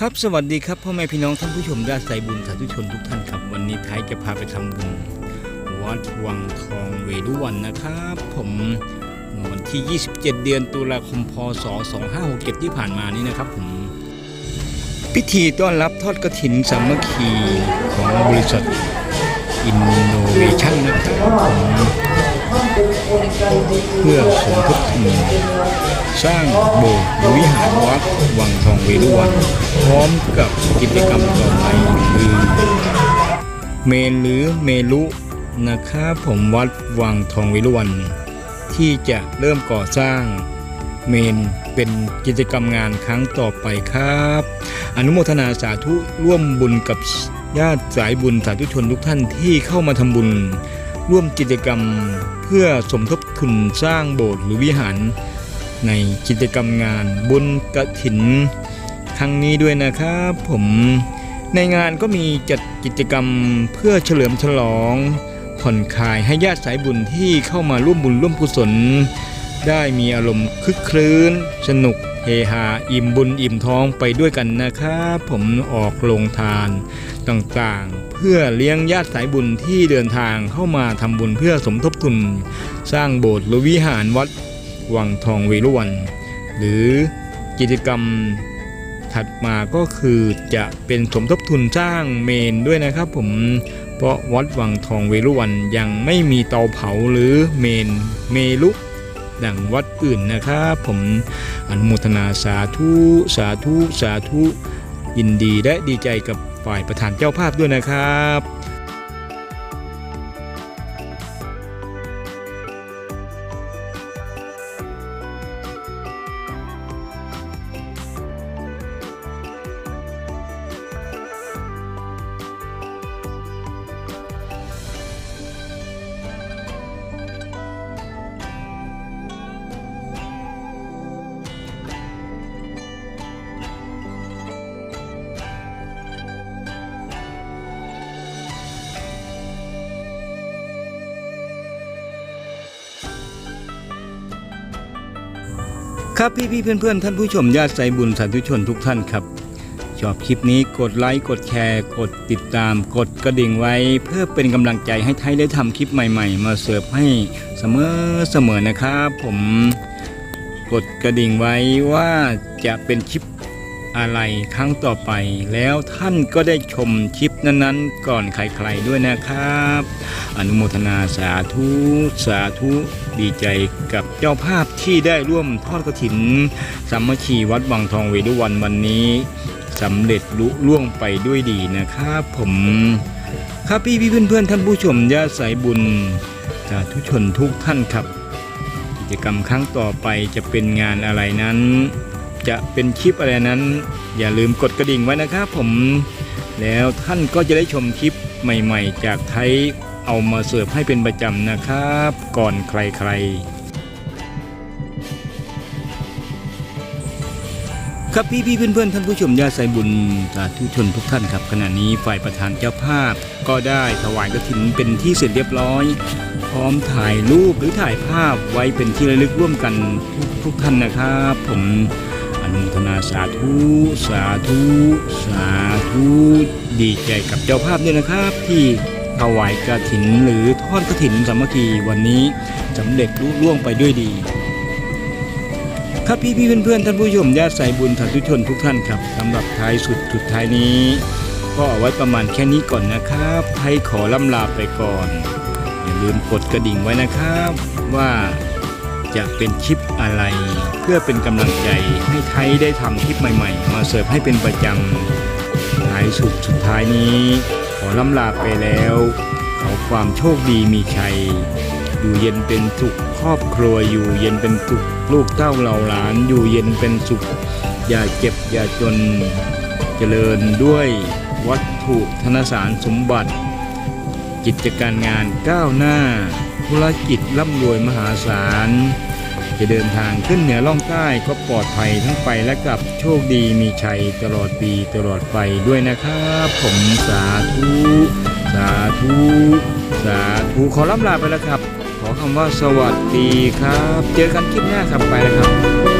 ครับสวัสดีครับพ่อแม่พี่น้องท่านผู้ชมญาติสายบุญสาธุชนทุกท่านครับ วันนี้ไทยจะพาไปทำบุญวัดวังทองเวรุวันนะครับ ผมวันที่ 27 เดือนตุลาคมพศ 2567 ที่ผ่านมานี้นะครับผมพิธีต้อนรับทอดกระถินสามัคคีของบริษัทอินโนเวชั่นนะครับผม เพื่อสมทบทุนสร้างโบสถ์วิหารวัดวังทองเวรุวัน พร้อมกับกิจกรรมต่อไปคือเมนหรือเมลุนะครับผมวัดวังทองเวรุวัน ที่จะเริ่มก่อสร้างเมนเป็นกิจกรรมงานครั้งต่อไปครับ อนุโมทนาสาธุร่วมบุญกับญาติสายบุญสาธุชนทุกท่านที่เข้ามาทำบุญ ร่วมกิจกรรมเพื่อสมทบทุนสร้างโบสถ์หรือวิหาร ในกิจกรรมงานบุญกระถินครั้งนี้ด้วยนะครับผมในงานก็มีจัดกิจกรรมเพื่อเฉลิมฉลอง ผ่อนคลายให้ญาติสายบุญที่เข้ามาร่วมบุญร่วมกุศล ได้มีอารมณ์คึกครื้น สนุก เฮฮาอิ่มบุญอิ่มท้องไปด้วยกันนะครับผมออกโรงทานต่างๆ เพื่อเลี้ยงญาติสายบุญที่เดินทางเข้ามาทำบุญเพื่อสมทบทุน สร้างโบสถ์หรือวิหารวัดวังทองเวรุวัน หรือกิจกรรมถัดมาก็คือจะเป็นสมทบทุนสร้างเมนด้วยนะครับผมเพราะวัดวังทองเวรุวันยังไม่มีเตาเผาหรือเมนเมลุ ดังวัดอื่นนะครับ ผมอนุโมทนาสาธุสาธุสาธุยินดีและดีใจกับฝ่ายประธานเจ้าภาพด้วยนะครับ ครับพี่พี่เพื่อนเพื่อนๆท่านผู้ชมญาติใจบุญสาธุชนทุกท่านครับ ชอบคลิปนี้กดไลค์กดแชร์ กดติดตาม กดกระดิ่งไว้ เพื่อเป็นกำลังใจให้ไทยได้ทำคลิปใหม่ ๆ มาเสิร์ฟให้เสมอเสมอนะครับ ผมกดกระดิ่งไว้ว่าจะเป็นคลิป อะไรครั้งต่อไป แล้วท่านก็ได้ชมคลิปนั้นๆ ก่อนใครๆด้วยนะครับ อนุโมทนาสาธุสาธุดีใจกับเจ้าภาพที่ได้ร่วมทอดกระถินสามัคคีวัดวังทองเวรุวันวันนี้สำเร็จลุล่วงไปด้วยดีนะครับ ผมครับพี่พี่เพื่อนเพื่อนๆท่านผู้ชมญาสายบุญสาธุชนทุกท่านครับ กิจกรรมครั้งต่อไปจะเป็นงานอะไรนั้น จะเป็นคลิปอะไรนั้น อย่าลืมกดกระดิ่งไว้นะครับผมแล้วท่านก็จะได้ชมคลิปใหม่ๆ จากไทยเอามาเสิร์ฟให้เป็นประจำนะครับ ก่อนใครๆ ครับพี่พี่ๆเพื่อนๆท่านผู้ชมญาติสายบุญสาธุชนทุกท่านครับ ขณะนี้ฝ่ายประธานเจ้าภาพ ก็ได้ถวายกฐินเป็นที่เสร็จเรียบร้อย พร้อมถ่ายรูปหรือถ่ายภาพไว้เป็นที่ระลึกร่วมกันทุกท่านนะครับ ผม อนุโมทนาสาธุ สาธุ สาธุ ดีใจกับเจ้าภาพด้วยนะครับ ที่ถวายกฐินหรือทอดกฐินสามัคคีวันนี้สำเร็จลุล่วงไปด้วยดี ครับพี่พี่ๆเพื่อนท่านผู้ชมญาติสายบุญสาธุชนทุกท่านครับสำหรับท้ายสุดสุดท้ายนี้ ก็เอาไว้ประมาณแค่นี้ก่อนนะครับไทยขอล่ำลาไปก่อน อย่าลืมกดกระดิ่งไว้นะครับว่า จะเป็นคลิปอะไร เพื่อเป็นกำลังใจให้ไทยได้ทำคลิปใหม่ๆ มาเสิร์ฟให้เป็นประจำท้ายสุดสุดท้ายนี้ ขอล่ำลาไปแล้ว ขอความโชคดีมีชัย อยู่เย็นเป็นสุขครอบครัวอยู่เย็นเป็นสุขลูกเต้าเหล่าหลานอยู่เย็นเป็นสุข อย่าเจ็บอย่าจนเจริญด้วยวัตถุธนสารสมบัติ กิจการงานก้าวหน้า ธุรกิจร่ำรวยมหาศาล จะเดินทางขึ้นเหนือล่องใต้ก็ปลอดภัยทั้งไปและกลับโชคดีมีชัยตลอดปีตลอดไปด้วยนะครับ ผมสาธุ สาธุ สาธุ ขอล่ำลาไปแล้วครับ ขอคำว่าสวัสดีครับ เจอกันคลิปหน้าครับไปแล้วครับ